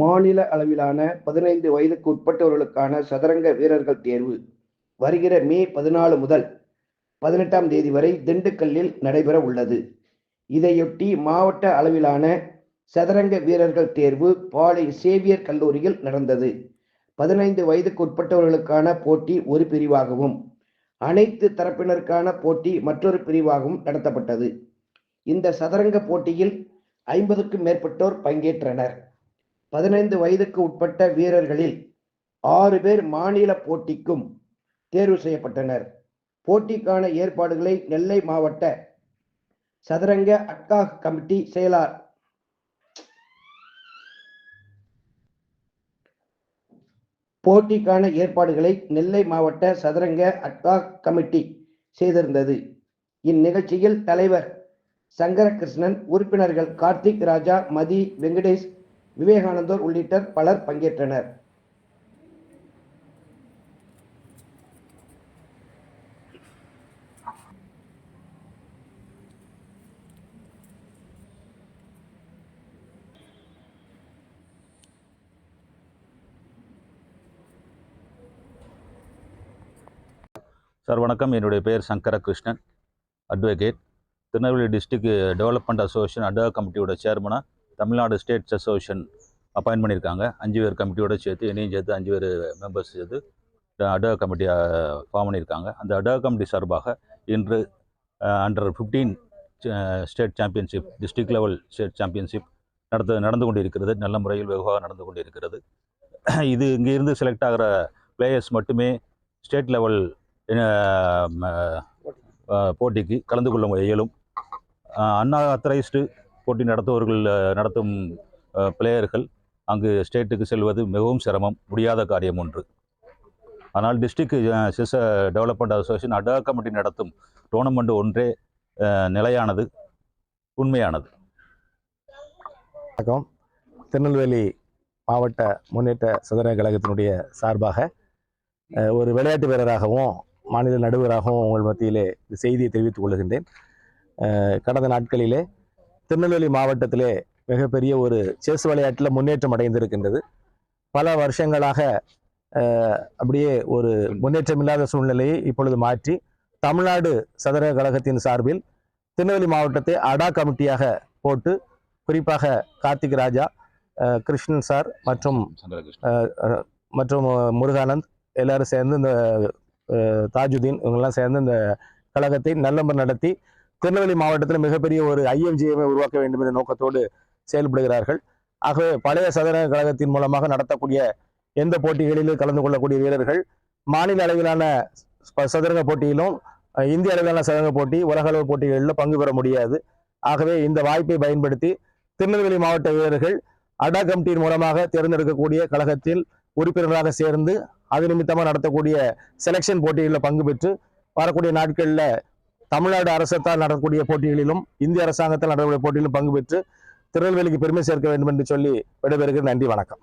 மாநில அளவிலான பதினைந்து வயதுக்கு உட்பட்டவர்களுக்கான சதுரங்க வீரர்கள் தேர்வு. வருகிற மே பதினாலு முதல் பதினெட்டாம் தேதி வரை திண்டுக்கல்லில் நடைபெற உள்ளது. இதையொட்டி மாவட்ட அளவிலான சதுரங்க வீரர்கள் தேர்வு பாளை சேவியர் கல்லூரியில் நடந்தது. பதினைந்து வயதுக்கு உட்பட்டவர்களுக்கான போட்டி ஒரு பிரிவாகவும் அனைத்து தரப்பினருக்கான போட்டி மற்றொரு பிரிவாகவும் நடத்தப்பட்டது. இந்த சதுரங்க போட்டியில் ஐம்பதுக்கும் மேற்பட்டோர் பங்கேற்றனர். பதினைந்து வயதுக்கு உட்பட்ட வீரர்களில் ஆறு பேர் மாநில போட்டிக்கும் தேர்வு செய்யப்பட்டனர். போட்டிக்கான ஏற்பாடுகளை நெல்லை மாவட்ட சதுரங்க அக்கா கமிட்டி செயலார் போட்டிக்கான ஏற்பாடுகளை நெல்லை மாவட்ட சதுரங்க அக்கா கமிட்டி செய்திருந்தது. இந்நிகழ்ச்சியில் தலைவர் சங்கரகிருஷ்ணன் உறுப்பினர்கள் கார்த்திக் ராஜா மதி வெங்கடேஷ் விவேகானந்தர் உள்ளிட்ட பலர் பங்கேற்றனர். சார் வணக்கம். என்னுடைய பெயர் Sankarakrishnan advocate Tirunelveli district development association advocate கமிட்டியோட சேர்மனாக தமிழ்நாடு ஸ்டேட் அசோசியேஷன் அப்பாயின்ட் பண்ணியிருக்காங்க. அஞ்சு பேர் கமிட்டியோட சேர்த்து என்னையும் சேர்த்து அஞ்சு பேர் மெம்பர்ஸ் சேர்த்து அட்வா கமிட்டியை ஃபார்ம் பண்ணியிருக்காங்க. அந்த அட்வா கமிட்டி சார்பாக இன்று under fifteen state championship district level state championship நடத்து நடந்து கொண்டு இருக்கிறது நல்ல முறையில் வெகுவாக நடந்து கொண்டு இருக்கிறது இது இங்கேருந்து செலக்ட் ஆகிற பிளேயர்ஸ் மட்டுமே ஸ்டேட் லெவல் போட்டிக்கு கலந்து கொள்ள இயலும். அண்ணா அத்தரைஸ்டு போட்டி நடத்துவர்கள் நடத்தும் பிளேயர்கள் அங்கு ஸ்டேட்டுக்கு செல்வது மிகவும் சிரமம் முடியாத காரியம் ஒன்று. ஆனால் டிஸ்ட்ரிக்ட் செஸ் டெவலப்மெண்ட் அசோசியேஷன் அடா கமிட்டி நடத்தும் டோர்னமெண்ட் ஒன்றே நிலையானது உண்மையானது. வணக்கம். திருநெல்வேலி மாவட்ட முன்னேற்ற சதுரங்க கழகத்தினுடைய சார்பாக ஒரு விளையாட்டு வீரராகவும் மாநில நடுவராகவும் உங்கள் மத்தியிலே செய்தியை தெரிவித்துக் கொள்கின்றேன். கடந்த நாட்களிலே திருநெல்வேலி மாவட்டத்திலே மிகப்பெரிய ஒரு செஸ் விளையாட்டில் முன்னேற்றம் அடைந்திருக்கின்றது. பல வருஷங்களாக அப்படியே ஒரு முன்னேற்றம் இல்லாத சூழ்நிலையை இப்பொழுது மாற்றி தமிழ்நாடு சதுரங்க கழகத்தின் சார்பில் திருநெல்வேலி மாவட்டத்தை அடா கமிட்டியாக போட்டு குறிப்பாக கார்த்திக் ராஜா கிருஷ்ணன் சார் மற்றும் மற்றும் முருகானந்த் எல்லாரும் சேர்ந்து இந்த தாஜுதீன் இவங்கெல்லாம் சேர்ந்து இந்த கழகத்தை நல்லம்பர் நடத்தி திருநெல்வேலி மாவட்டத்தில் மிகப்பெரிய ஒரு ஐஎம்ஜிஎம்ஐ உருவாக்க வேண்டும் என்ற நோக்கத்தோடு செயல்படுகிறார்கள். ஆகவே பழைய சதுரங்க கழகத்தின் மூலமாக நடத்தக்கூடிய எந்த போட்டிகளிலும் கலந்து கொள்ளக்கூடிய வீரர்கள் மாநில அளவிலான சதுரங்க போட்டியிலும் இந்திய அளவிலான சதுரங்க போட்டி உலக அளவு போட்டிகளில் பங்கு பெற முடியாது. ஆகவே இந்த வாய்ப்பை பயன்படுத்தி திருநெல்வேலி மாவட்ட வீரர்கள் அடா கமிட்டியின் மூலமாக தேர்ந்தெடுக்கக்கூடிய கழகத்தில் உறுப்பினராக சேர்ந்து அது நிமித்தமாக நடத்தக்கூடிய செலெக்ஷன் போட்டிகளில் பங்கு பெற்று வரக்கூடிய நாட்களில் தமிழ்நாடு அரசத்தால் நடக்கக்கூடிய போட்டிகளிலும் இந்திய அரசாங்கத்தால் நடக்கக்கூடிய போட்டியிலும் பங்கு பெற்று திருநெல்வேலிக்கு பெருமை சேர்க்க வேண்டும் என்று சொல்லி விடைபெறுகிறேன். நன்றி வணக்கம்.